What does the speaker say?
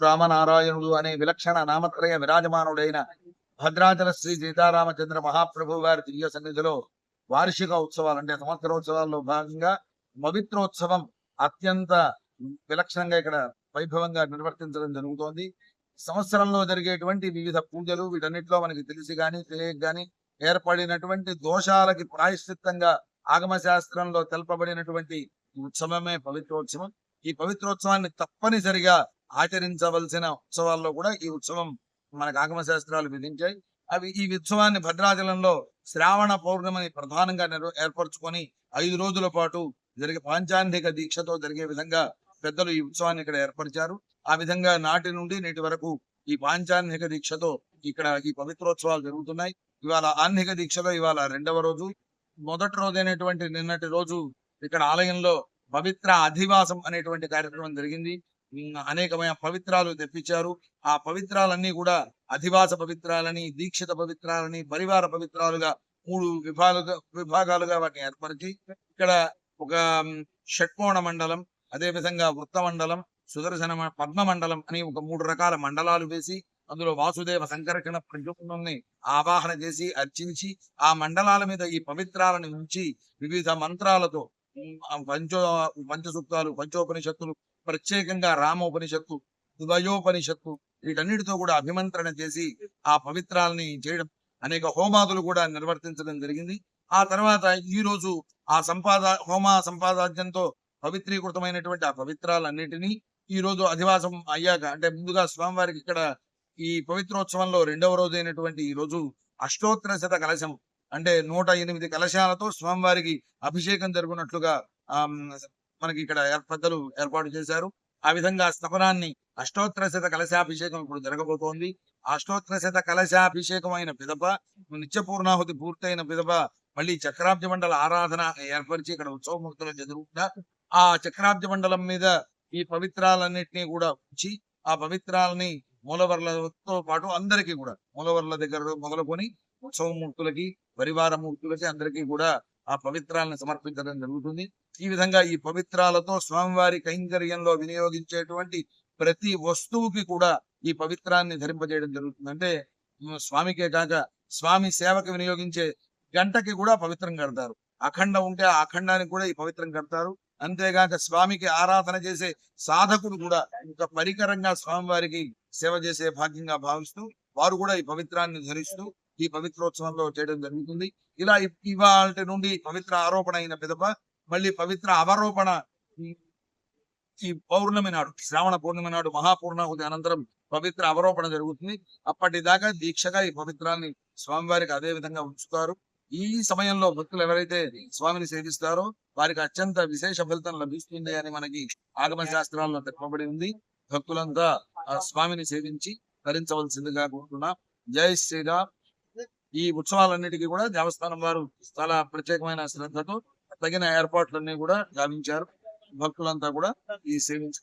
రామనారాయణుడు అనే విలక్షణ నామత్రయ విరాజమానుడైన భద్రాచల శ్రీ సీతారామచంద్ర మహాప్రభు గారి దివ్య సన్నిధిలో వార్షిక ఉత్సవాలు అంటే సంవత్సరోత్సవాల్లో భాగంగా పవిత్రోత్సవం అత్యంత విలక్షణంగా ఇక్కడ వైభవంగా నిర్వర్తించడం జరుగుతోంది. సంవత్సరంలో జరిగేటువంటి వివిధ పూజలు వీటన్నిటిలో మనకి తెలిసి గాని తెలియక గాని ఏర్పడినటువంటి దోషాలకి ప్రాయశ్చిత్తంగా ఆగమ శాస్త్రంలో తెలపబడినటువంటి ఉత్సవమే పవిత్రోత్సవం. ఈ పవిత్రోత్సవాన్ని తప్పనిసరిగా ఆచరించవలసిన ఉత్సవాల్లో కూడా ఈ ఉత్సవం మనకు ఆగమ శాస్త్రాలు విధించాయి. అవి ఈ ఉత్సవాన్ని భద్రాచలంలో శ్రావణ పౌర్ణమిని ప్రధానంగా ఏర్పరచుకొని ఐదు రోజుల పాటు జరిగే పాంచాంధిక దీక్షతో జరిగే విధంగా పెద్దలు ఈ ఉత్సవాన్ని ఇక్కడ ఏర్పరిచారు. ఆ విధంగా నాటి నుండి నేటి వరకు ఈ పాంచాంధిక దీక్షతో ఇక్కడ ఈ పవిత్రోత్సవాలు జరుగుతున్నాయి. ఇవాళ ఆన్హిక దీక్షలో ఇవాళ రెండవ రోజు. మొదటి రోజైనటువంటి నిన్నటి రోజు ఇక్కడ ఆలయంలో పవిత్ర అధివాసం అనేటువంటి కార్యక్రమం జరిగింది. అనేకమైన పవిత్రాలు తెప్పించారు. ఆ పవిత్రాలన్నీ కూడా అధివాస పవిత్రాలని దీక్షిత పవిత్రాలని పరివార పవిత్రాలుగా మూడు విభాగాలుగా విభాగాలుగా వాటిని ఏర్పరిచి ఇక్కడ ఒక షట్కోణ మండలం అదే విధంగా వృత్త మండలం సుదర్శన పద్మ మండలం అని ఒక మూడు రకాల మండలాలు వేసి అందులో వాసుదేవ సంకర్షణ ప్రజుమ్ని ఆవాహన చేసి అర్చించి ఆ మండలాల మీద ఈ పవిత్రాలను ఉంచి వివిధ మంత్రాలతో పంచో పంచసూక్తాలు పంచోపనిషత్తులు ప్రత్యేకంగా రామోపనిషత్తు ద్వయోపనిషత్తు వీటన్నిటితో కూడా అభిమంత్రణ చేసి ఆ పవిత్రాలని చేయడం అనేక హోమాదులు కూడా నిర్వర్తించడం జరిగింది. ఆ తర్వాత ఈ రోజు ఆ సంపాద హోమ సంపాదాజ్యంతో పవిత్రీకృతమైనటువంటి ఆ పవిత్రాలన్నిటినీ ఈ రోజు అధివాసం అయ్యాక అంటే ముందుగా స్వామివారికి ఇక్కడ ఈ పవిత్రోత్సవంలో రెండవ రోజు అయినటువంటి ఈ రోజు అష్టోత్తర శత కలశం అంటే నూట ఎనిమిది కలశాలతో స్వామివారికి అభిషేకం జరుగునట్లుగా మనకి ఇక్కడ ఏర్- పెద్దలు ఏర్పాటు చేశారు. ఆ విధంగా స్థపనాన్ని అష్టోత్తర శత కలశాభిషేకం ఇప్పుడు జరగబోతోంది. ఆ అష్టోత్తర శత కలశాభిషేకం అయిన పిదప నిత్య పూర్ణాహుతి పూర్తయిన పిదప మళ్ళీ చక్రాబ్జ మండల ఆరాధన ఏర్పరిచి ఇక్కడ ఉత్సవమూర్తులు జరుగుతుందా ఆ చక్రాబ్జ మండలం మీద ఈ పవిత్రాలన్నింటినీ కూడా ఉంచి ఆ పవిత్రాలని మూలవర్లతో పాటు అందరికీ కూడా మూలవర్ల దగ్గర మొదలుకొని ఉత్సవమూర్తులకి పరివార మూర్తులకి అందరికీ కూడా ఆ పవిత్రాలను సమర్పించడం జరుగుతుంది. ఈ విధంగా ఈ పవిత్రాలతో స్వామివారి కైంకర్యంలో వినియోగించేటువంటి ప్రతి వస్తువుకి కూడా ఈ పవిత్రాన్ని ధరింపజేయడం జరుగుతుంది. అంటే స్వామికే కాక స్వామి సేవకు వినియోగించే గంటకి కూడా పవిత్రం కడతారు. అఖండ ఉంటే ఆ అఖండానికి కూడా ఈ పవిత్రం కడతారు. అంతేగాక స్వామికి ఆరాధన చేసే సాధకుడు కూడా ఒక పరికరంగా స్వామివారికి సేవ చేసే భాగ్యంగా భావిస్తూ వారు కూడా ఈ పవిత్రాన్ని ధరిస్తూ ఈ పవిత్రోత్సవంలో చేయడం జరుగుతుంది. ఇలా ఇవాళ నుండి పవిత్ర ఆరోపణ అయిన పిదప మళ్ళీ పవిత్ర అవరోపణ ఈ- పౌర్ణమి నాడు శ్రావణ పౌర్ణమి నాడు మహాపూర్ణాహుతి అనంతరం పవిత్ర అవరోపణ జరుగుతుంది. అప్పటిదాకా దీక్షగా ఈ పవిత్రాన్ని స్వామివారికి అదే విధంగా ఉంచుతారు. ఈ సమయంలో భక్తులు ఎవరైతే స్వామిని సేవిస్తారో వారికి అత్యంత విశేష ఫలితం లభిస్తుంది అని మనకి ఆగమ శాస్త్రాల్లో చెప్పబడి ఉంది. భక్తులంతా ఆ స్వామిని సేవించి ధరించవలసిందిగా కోరుతున్నా. జై శ్రీరామ్. ఈ ఉత్సవాలన్నిటికీ కూడా దేవస్థానం వారు చాలా ప్రత్యేకమైన శ్రద్ధతో తగిన ఏర్పాట్లన్నీ కూడా గావించారు. భక్తులంతా కూడా ఈ సేవించి